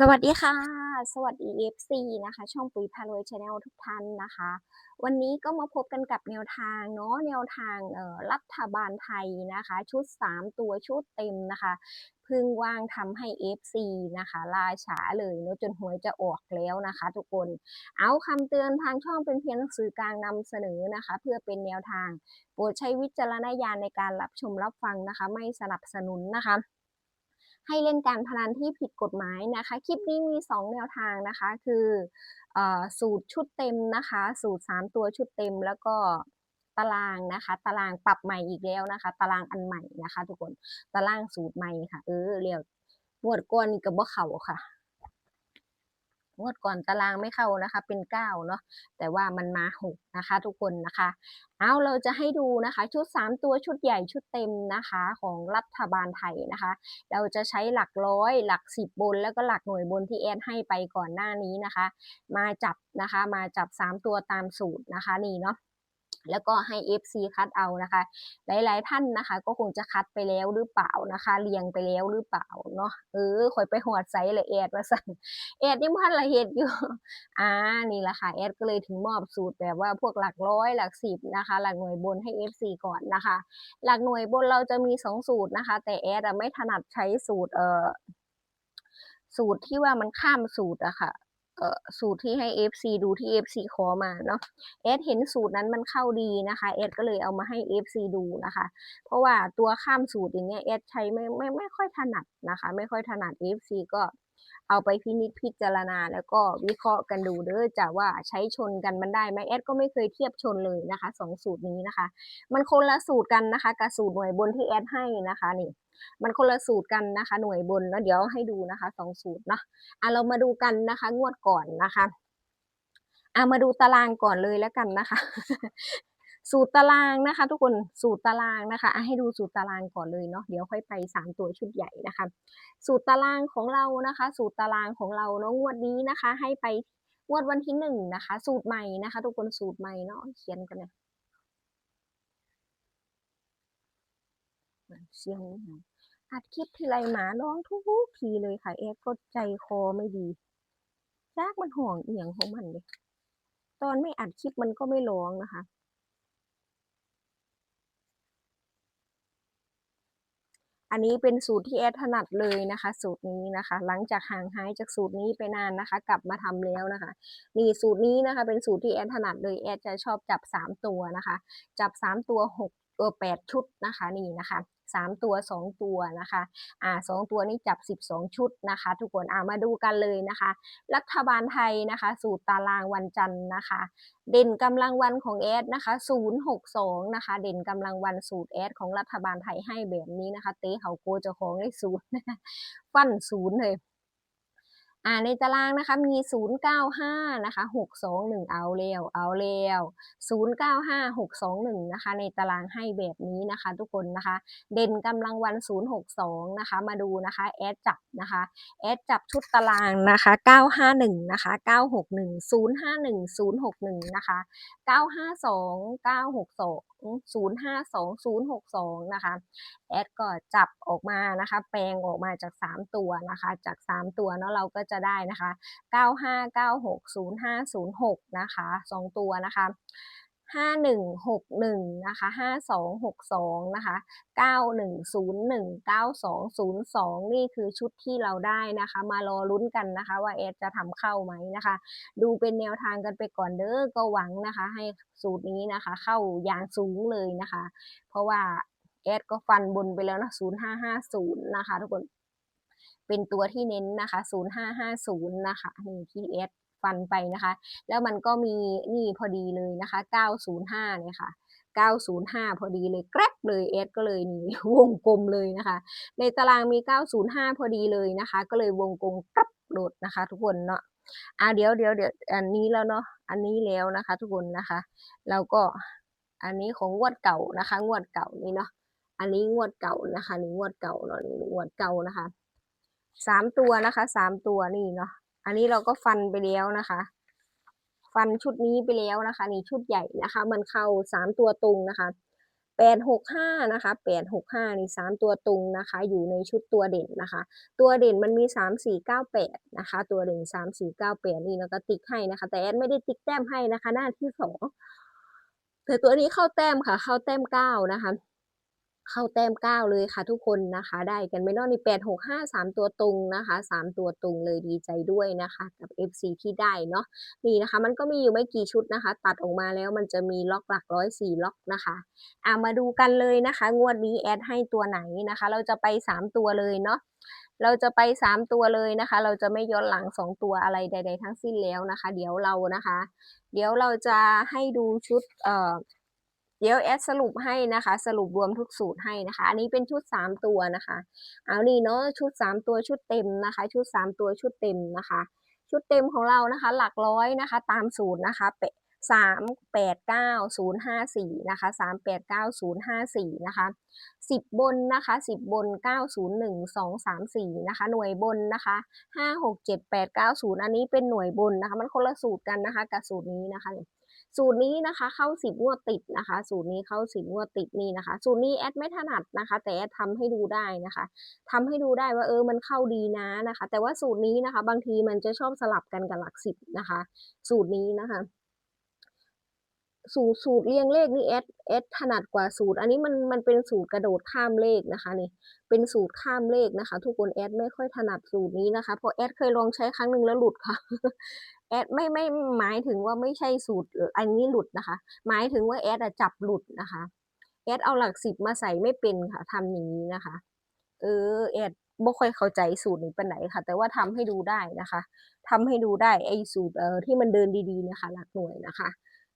สวัสดีค่ะ สวัสดี FC นะคะ ช่องปุ๋ยพารวยชาแนลทุกท่านนะคะ วันนี้ก็มาพบกันกับแนวทางเนาะแนวทางเออรัฐบาลไทยนะคะ ชุด 3 ตัวชุดเต็มนะคะพึ่งว่างทำให้ FC นะคะลาช้าเลยเนาะจนหวยจะออกแล้วนะคะ ทุกคนเอาคำเตือนทางช่องเป็นเพียงสื่อกลางนำเสนอนะคะ เพื่อเป็นแนวทาง โปรดใช้วิจารณญาณในการรับชมรับฟังนะคะ ไม่สนับสนุนนะคะ ให้เล่นการพนันที่ผิดกฎหมายนะคะ คลิปนี้มี 2 แนวทางนะคะ คืออสูตรชุดเต็มนะคะ สูตร 3 ตัวชุดเต็มแล้วก็ตารางนะคะ ตารางปรับใหม่อีกแล้วนะคะ ตารางอันใหม่นะคะ ทุกคน ตารางสูตรใหม่ค่ะ เออเรียวปวดก้นกับ่เข่าค่ะ งวดก่อนตารางไม่เข้านะคะ เป็นเก้าเนาะแต่ว่ามันมาหกนะคะ ทุกคนนะคะ เอาเราจะให้ดูนะคะ ชุดสามตัวชุดใหญ่ชุดเต็มนะคะของรัฐบาลไทยนะคะ เราจะใช้หลักร้อยหลักสิบบน แล้วก็หลักหน่วยบนที่แอนให้ไปก่อนหน้านี้นะคะ มาจับนะคะ มาจับสามตัวตามสูตรนะคะนี่เนาะ แล้วก็ให้ FC คัดเอานะคะ หลาย ๆ ท่านนะคะ ก็คงจะคัดไปแล้วหรือเปล่านะคะ เรียงไปแล้วหรือเปล่าเนาะเออคอยไปหอดไซส์เลยแอดว่าสั่นแอดยังพันละเฮ็ดอยู่อ่านี่แหละค่ะแอดก็เลยถึงมอบสูตรแบบว่าพวกหลักร้อยหลักสิบนะคะ หลักหน่วยบนให้ FC ก่อนนะคะ หลักหน่วยบนเราจะมีสองสูตรนะคะ แต่แอดไม่ถนัดใช้สูตรเอ่อสูตรที่ว่ามันข้ามสูตรอะค่ะเอ่อ สูตรที่ให้ FC ดูที่ FC ขอมาเนาะเอดเห็นสูตรนั้นมันเข้าดีนะคะเอดก็เลยเอามาให้ FC ดูนะคะ เพราะว่าตัวข้ามสูตรอย่างเงี้ยเอดใช้ไม่ไม่ไม่ค่อยถนัดนะคะ ไม่ค่อยถนัด FC ก็ เอาไปพินิจพิจารณา แล้วก็วิเคราะห์กันดูเด้อจะว่าใช้ชนกันมันได้ไหมแอดก็ไม่เคยเทียบชนเลยนะคะสองสูตรนี้นะคะ มันคนละสูตรกันนะคะกับสูตรหน่วยบนที่แอดให้นะคะนี่มันคนละสูตรกันนะคะ หน่วยบนแล้วเดี๋ยวให้ดูนะคะสองสูตรเนาะอะเรามาดูกันนะคะ งวดก่อนนะคะอะมาดูตารางก่อนเลยแล้วกันนะคะ สูตรตารางนะคะ ทุกคนสูตรตารางนะคะให้ดูสูตรตารางก่อนเลยเนาะเดี๋ยวค่อยไปสามตัวชุดใหญ่นะคะ สูตรตารางของเรานะคะ สูตรตารางของเราเนาะงวดนี้นะคะ ให้ไปงวดวันที่หนึ่งนะคะ สูตรใหม่นะคะ ทุกคนสูตรใหม่เนาะเขียนกันเลยเสียงอัดคลิปทีไรหมาร้องทุกทีเลยค่ะเอฟก็ใจคอไม่ดียากมันห่วงเอียงของมันเลยตอนไม่อัดคลิปมันก็ไม่ร้องนะคะ อันนี้เป็นสูตรที่แอดถนัดเลยนะคะ สูตรนี้นะคะ หลังจากห่างหายจากสูตรนี้ไปนานนะคะ กลับมาทำแล้วนะคะ นี่สูตรนี้นะคะ เป็นสูตรที่แอดถนัดเลยแอดจะชอบจับสามตัวนะคะ จับสามตัวหกเออแปดชุดนะคะนี่นะคะ สามตัวสองตัวนะคะอ่าสองตัวนี้จับสิบสองชุดนะคะ ทุกคนอ่ามาดูกันเลยนะคะ รัฐบาลไทยนะคะ สูตรตารางวันจันทร์นะคะ เด่นกำลังวันของแอดนะคะ 062 นะคะ เด่นกำลังวันสูตรแอดของรัฐบาลไทยให้แบบนี้นะคะ เต้เขาโกจะของได้ศูนย์ฟันศูนย์เลย อ่าในตารางนะคะมี 095 นะคะ 621 เอาเร็วเอาเร็ว095 621 นะคะ ในตารางให้แบบนี้นะคะทุกคนนะคะ เด่นกำลังวัน 062 นะคะ มาดูนะคะ แอดจับนะคะ แอดจับชุดตารางนะคะ 951 นะคะ 961 051 061 นะคะ 952 962 052 062 นะคะ แอดก็จับออกมานะคะ แปลงออกมาจาก 3 ตัวนะคะ จาก 3 ตัวเนาะเราก็จะได้นะคะ 95960506 นะคะ 2 ตัวนะคะ 5161 นะคะ 5262 นะคะ 9101 9202 นี่คือชุดที่เราได้นะคะ มารอลุ้นกันนะคะ ว่าแอดจะทำเข้าไหมนะคะ ดูเป็นแนวทางกันไปก่อนเด้อก็หวังนะคะ ให้สูตรนี้นะคะ เข้าอย่างสูงเลยนะคะ เพราะว่าแอดก็ฟันบนไปแล้วนะ 0550 นะคะ ทุกคน เป็นตัวที่เน้นนะคะ 0550 นะคะ นี่ที่แอด ฟันไปนะคะ แล้วมันก็มีนี่พอดีเลยนะคะ 905เนี่ยค่ะ905 พอดีเลยแกร็บเลยเอสก็เลยนี่วงกลมเลยนะคะ ในตารางมี 905 พอดีเลยนะคะ ก็เลยวงกลมกรับโหลดนะคะ ทุกคนเนาะอ่าเดี๋ยวเดี๋ยวเดี๋ยวอันนี้แล้วเนาะอันนี้แล้วนะคะ ทุกคนนะคะแล้วก็อันนี้ของงวดเก่านะคะ งวดเก่านี่เนาะอันนี้งวดเก่านะคะนี่งวดเก่าเนาะนี่งวดเก่านะคะสามตัวนะคะสามตัวนี่เนาะ อันนี้เราก็ฟันไปแล้วนะคะ ฟันชุดนี้ไปแล้วนะคะ นี่ชุดใหญ่นะคะ มันเข้าสามตัวตรงนะคะแปดหกห้านะคะแปดหกห้านี่สามตัวตรงนะคะ อยู่ในชุดตัวเด่นนะคะ ตัวเด่นมันมีสามสี่เก้าแปดนะคะ ตัวเด่นสามสี่เก้าแปดนี่แล้วก็ติ๊กให้นะคะ แต่แอดไม่ได้ติ๊กแต้มให้นะคะ หน้าที่สองแต่ตัวนี้เข้าแต้มค่ะ เข้าแต้มเก้านะคะ เข้าแต้มเก้าเลยค่ะทุกคนนะคะ ได้กันไม่นอกนี่แปดหกห้าสามตัวตรงนะคะสามตัวตรงเลยดีใจด้วยนะคะ กับ FC ที่ได้เนาะนี่นะคะ มันก็มีอยู่ไม่กี่ชุดนะคะ ตัดออกมาแล้วมันจะมีล็อกหลักร้อยสี่ล็อกนะคะอ่ามาดูกันเลยนะคะ งวดนี้แอดให้ตัวไหนนะคะ เราจะไปสามตัวเลยเนาะเราจะไปสามตัวเลยนะคะ เราจะไม่ย้อนหลังสองตัวอะไรใด ๆ ทั้งสิ้นแล้วนะคะ เดี๋ยวเรานะคะ เดี๋ยวเราจะให้ดูชุดเอ่อ เดี๋ยวแอดสรุปให้นะคะ สรุปรวมทุกสูตรให้นะคะ อันนี้เป็นชุด 3 ตัวนะคะ เอานี่เนาะชุด 3 ตัวชุดเต็มนะคะ ชุด 3 ตัวชุดเต็มนะคะ ชุดเต็มของเรานะคะ หลักร้อยนะคะ ตามสูตรนะคะเปสามแปดเก้าศูนย์ห้าสี่นะคะสามแปดเก้าศูนย์ห้าสี่นะคะสิบบนนะคะสิบบนเก้าศูนย์หนึ่งสองสามสี่นะคะ หน่วยบนนะคะห้าหกเจ็ดแปดเก้าศูนย์อันนี้เป็นหน่วยบนนะคะ มันคนละสูตรกันนะคะกับสูตรนี้นะคะ สูตรนี้นะคะเข้าสิบงวดติดนะคะ สูตรนี้เข้าสิบงวดติดนี่นะคะ สูตรนี้แอดไม่ถนัดนะคะ แต่แอดทำให้ดูได้นะคะทำให้ดูได้ว่าเออมันเข้าดีนะนะคะ แต่ว่าสูตรนี้นะคะ บางทีมันจะชอบสลับกันกับหลักสิบนะคะ สูตรนี้นะคะสูตรสูตรเรียงเลขนี่แอดแอดถนัดกว่าสูตร อันนี้มันมันเป็นสูตรกระโดดข้ามเลขนะคะนี่เป็นสูตรข้ามเลขนะคะ ทุกคนแอดไม่ค่อยถนัดสูตรนี้นะคะเพราะแอดเคยลองใช้ครั้งหนึ่งแล้วหลุดค่ะ แอดไม่ไม่หมายถึงว่าไม่ใช่สูตรอันนี้หลุดนะคะ หมายถึงว่าแอดจับหลุดนะคะแอดเอาหลักสิบมาใส่ไม่เป็นค่ะทำอย่างนี้นะคะ เออแอดบ่ค่อยเข้าใจสูตรนี้เป็นไหนค่ะ แต่ว่าทำให้ดูได้นะคะทำให้ดูได้ไอ้สูตรเอ่อที่มันเดินดีๆนะคะ หลักหน่วยนะคะ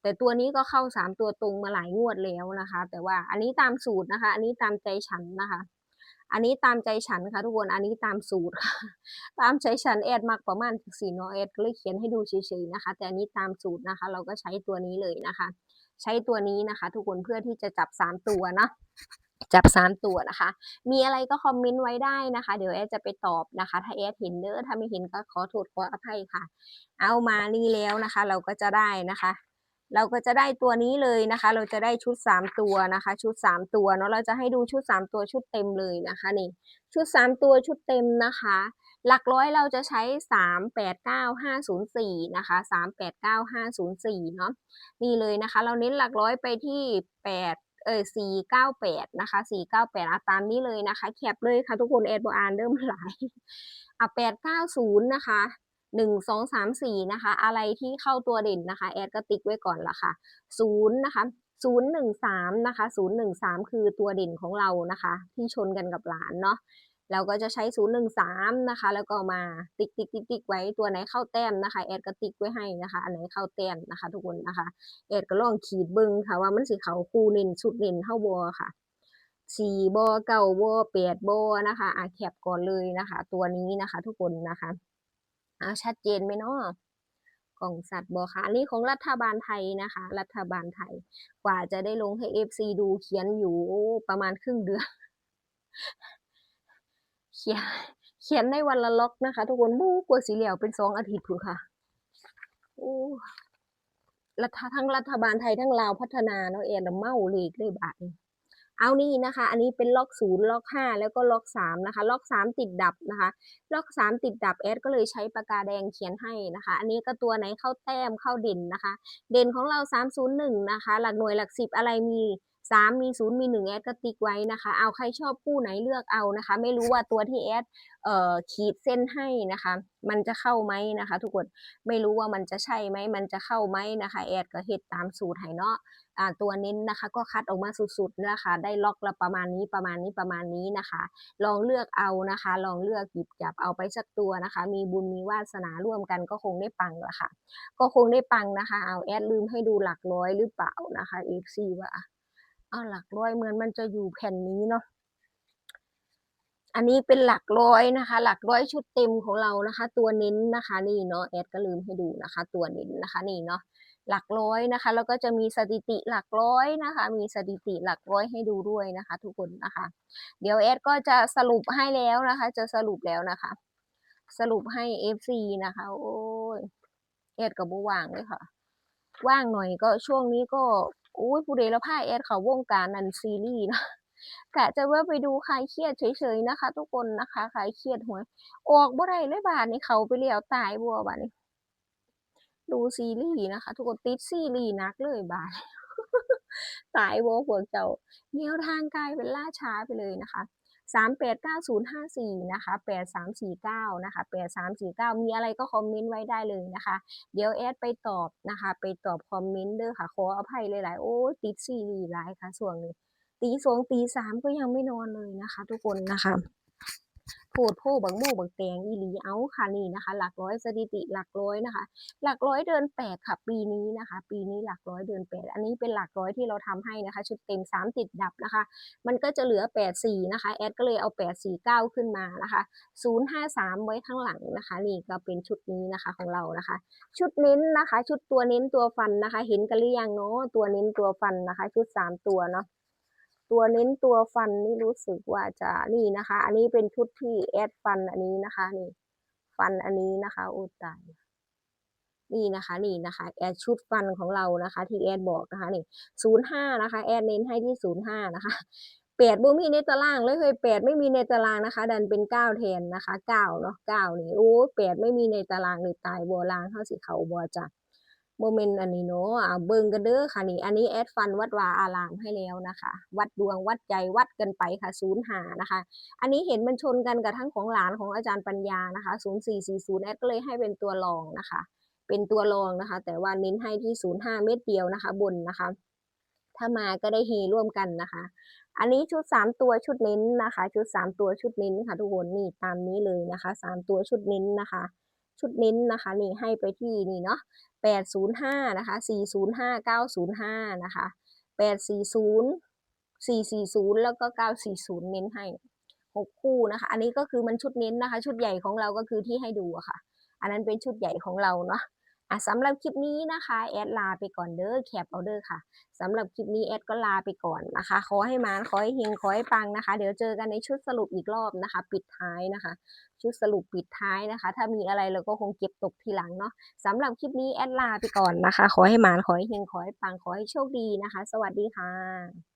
แต่ตัวนี้ก็เข้าสามตัวตรงมาหลายงวดแล้วนะคะ แต่ว่าอันนี้ตามสูตรนะคะ อันนี้ตามใจฉันนะคะ อันนี้ตามใจฉันค่ะทุกคนอันนี้ตามสูตรค่ะ ตามใจฉันแอดมากประมาณสี่เนาะแอดก็เลยเขียนให้ดูเฉยๆนะคะ แต่อันนี้ตามสูตรนะคะ เราก็ใช้ตัวนี้เลยนะคะ ใช้ตัวนี้นะคะ ทุกคนเพื่อที่จะจับสามตัวเนาะจับสามตัวนะคะ มีอะไรก็คอมเมนต์ไว้ได้นะคะ เดี๋ยวแอดจะไปตอบนะคะ ถ้าแอดเห็นเด้อถ้าไม่เห็นก็ขอโทษขออภัยค่ะ เอามานี่แล้วนะคะ เราก็จะได้นะคะ เราก็จะได้ตัวนี้เลยนะคะ เราจะได้ชุด 3 ตัวนะคะ ชุด 3 ตัวเนาะเราจะให้ดูชุด 3 ตัวชุดเต็มเลยนะคะนี่ชุด 3 ตัวชุดเต็มนะคะ หลักร้อยเราจะใช้ 3 8 9 5 0 4นะคะ3 8 9 5 0 4เนาะนี่เลยนะคะ เราเน้นหลักร้อยไปที่ 8 เออ498นะคะ498อะตามนี้เลยนะคะแคปเลยค่ะทุกคนแอดบอานเริ่มหลายอะ890นะคะ หนึ่งสองสามสี่นะคะ อะไรที่เข้าตัวเด่นนะคะ แอดก็ติ๊กไว้ก่อนละค่ะศูนย์นะคะศูนย์หนึ่งสามนะคะศูนย์หนึ่งสามคือตัวเด่นของเรานะคะ ที่ชนกันกับหลานเนาะเราก็จะใช้ศูนย์หนึ่งสามนะคะ แล้วก็มาติ๊กติ๊กติ๊กติ๊กไว้ตัวไหนเข้าแต้มนะคะ แอดก็ติ๊กไว้ให้นะคะ อันไหนเข้าแต้มนะคะ ทุกคนนะคะ แอดก็ลองขีดเบิ้งค่ะ ว่ามันสิเขาคู่เน้นชุดเน้นเข้าบอค่ะสี่บอเก้าบอแปดบอนะคะอะแคปก่อนเลยนะคะ ตัวนี้นะคะ ทุกคนนะคะ เอาชัดเจนไหมเนาะกล่องสัตว์บอคะอันนี้ของรัฐบาลไทยนะคะ รัฐบาลไทย กว่าจะได้ลงให้ FC ดูเขียนอยู่ประมาณครึ่งเดือน เขียนเขียนในวันละล็อกนะคะ ทุกคนบู๊กว่าสีเหลียวเป็นสองอาทิตย์คุณค่ะโอ้รัฐทั้งรัฐบาลไทยทั้งลาวพัฒนาเนาะแอนน่ะเมาเลกเลยบาทนี้ เอานี่นะคะ อันนี้เป็นล็อกศูนย์ล็อกห้าแล้วก็ล็อกสามนะคะล็อกสามติดดับนะคะล็อกสามติดดับแอดก็เลยใช้ปากกาแดงเขียนให้นะคะ อันนี้ก็ตัวไหนเข้าแต้มเข้าเด่นนะคะ เด่นของเรา301นะคะ หลักหน่วยหลักสิบอะไรมี 3 มี 0 มี 1 แอดก็ติ๊กไว้นะคะ เอาใครชอบคู่ไหนเลือกเอานะคะ ไม่รู้ว่าตัวที่แอดเอ่อขีดเส้นให้นะคะ มันจะเข้าไหมนะคะ ทุกคนไม่รู้ว่ามันจะใช่ไหมมันจะเข้าไหมนะคะแอดก็เฮ็ดตามสูตรให้เนาะอ่าตัวเน้นนะคะ ก็คัดออกมาสุดๆนะคะ ได้ล็อกละประมาณนี้ประมาณนี้ประมาณนี้นะคะ ลองเลือกเอานะคะ ลองเลือกหยิบจับเอาไปสักตัวนะคะ มีบุญมีวาสนาร่วมกันก็คงได้ปังละค่ะ ก็คงได้ปังนะคะ เอาแอดลืมให้ดูหลักร้อยหรือเปล่านะคะ FC ว่า เอาหลักร้อยเหมือนมันจะอยู่แผ่นนี้เนาะอันนี้เป็นหลักร้อยนะคะ หลักร้อยชุดเต็มของเรานะคะ ตัวเน้นนะคะนี่เนาะแอดก็ลืมให้ดูนะคะ ตัวเน้นนะคะนี่เนาะหลักร้อยนะคะ แล้วก็จะมีสถิติหลักร้อยนะคะ มีสถิติหลักร้อยให้ดูด้วยนะคะ ทุกคนนะคะ เดี๋ยวแอดก็จะสรุปให้แล้วนะคะ จะสรุปแล้วนะคะ สรุปให้ FC นะคะ โอ้ยแอดกับบูว่างเลยค่ะ ว่างหน่อยก็ช่วงนี้ก็ อุ้ยผู้ใดละพาแอดเขาวงการนันซีรีส์นะกะจะแว่าไปดูคลายเครียดเฉยๆนะคะ ทุกคนนะคะคลายเครียดหัวออกบ่ได้เลยบาดนี้เขาไปเล้วตายบัวบาดนี้ดูซีรีส์นะคะ ทุกคนติดซีรีส์นักเลยบาดตายบัวพวกเจ้าแนวทางกลายเป็นล่าช้าไปเลยนะคะ สามแปดเก้าศูนย์ห้าสี่นะคะแปดสามสี่เก้านะคะแปดสามสี่เก้ามีอะไรก็คอมเมนต์ไว้ได้เลยนะคะ เดี๋ยวแอดไปตอบนะคะ ไปตอบคอมเมนต์เด้อค่ะ ขออภัยหลายๆ โอ้ติดซีรีส์หลายค่ะส่วนนี้ตีสองตีสามก็ยังไม่นอนเลยนะคะ ทุกคนนะคะ โพดโพบังโม่บังแตงอีหลีเอาค่ะนี่นะคะ หลักร้อยสถิติหลักร้อยนะคะ หลักร้อยเดินแปดค่ะ ปีนี้นะคะ ปีนี้หลักร้อยเดินแปดอันนี้เป็นหลักร้อยที่เราทำให้นะคะ ชุดเต็มสามติดดับนะคะ มันก็จะเหลือแปดสี่นะคะแอดก็เลยเอาแปดสี่เก้าขึ้นมานะคะศูนย์ห้าสามไว้ข้างหลังนะคะ นี่ก็เป็นชุดนี้นะคะของเรานะคะ ชุดเน้นนะคะ ชุดตัวเน้นตัวฟันนะคะ เห็นกันหรือยังเนาะตัวเน้นตัวฟันนะคะ ชุดสามตัวเนาะ ตัวเน้นตัวฟันนี่รู้สึกว่าจะนี่นะคะ อันนี้เป็นชุดที่แอดฟันอันนี้นะคะนี่ฟันอันนี้นะคะโอ้ตายนี่นะคะนี่นะคะแอดชุดฟันของเรานะคะ ที่แอดบอกนะคะนี่ศูนย์ห้านะคะ แอดเน้นให้ที่ศูนย์ห้านะคะแปดบ่มีในตารางเลยเคยแปดไม่มีในตารางนะคะ ดันเป็นเก้าแทนนะคะเก้าเนาะเก้านี่โอ้แปดไม่มีในตารางนี่ตายบัวลางเท่าสิเขาบัวจ้ะ โมเมนต์อันนี้เนาะเบิ่งกันเด้อค่ะนี่ อันนี้แอดฟันวัดวาอารามให้แล้วนะคะ วัดดวงวัดใจวัดกันไปค่ะศูนย์หานะคะ อันนี้เห็นมันชนกันกับทั้งของหลานของอาจารย์ปัญญานะคะศูนย์สี่สี่ศูนย์แอดก็เลยให้เป็นตัวรองนะคะ เป็นตัวรองนะคะ แต่ว่าเน้นให้ที่ศูนย์ห้าเม็ดเดียวนะคะ บนนะคะ ถ้ามาก็ได้เฮร่วมกันนะคะ อันนี้ชุดสามตัวชุดเน้นนะคะ ชุดสามตัวชุดเน้นค่ะทุกคนนี่ตามนี้เลยนะคะสามตัวชุดเน้นนะคะชุดเน้นนะคะนี่ให้ไปที่นี่เนาะ แปดศูนย์ห้านะคะสี่ศูนย์ห้าเก้าศูนย์ห้านะคะแปดสี่ศูนย์สี่สี่ศูนย์แล้วก็เก้าสี่ศูนย์เน้นให้หกคู่นะคะ อันนี้ก็คือมันชุดเน้นนะคะ ชุดใหญ่ของเราก็คือที่ให้ดูอะค่ะ อันนั้นเป็นชุดใหญ่ของเราเนาะ อะสำหรับคลิปนี้นะคะแอดลาไปก่อนเด้อแคปเอาเด้อค่ะสำหรับคลิปนี้แอดก็ลาไปก่อนนะคะ ขอให้มานขอให้เฮงขอให้ปังนะคะ เดี๋ยวเจอกันในชุดสรุปอีกรอบนะคะ ปิดท้ายนะคะ ชุดสรุปปิดท้ายนะคะ ถ้ามีอะไรเราก็คงเก็บตกทีหลังเนาะสำหรับคลิปนี้แอดลาไปก่อนนะคะ ขอให้มานขอให้เฮงขอให้ปังขอให้โชคดีนะคะ สวัสดีค่ะ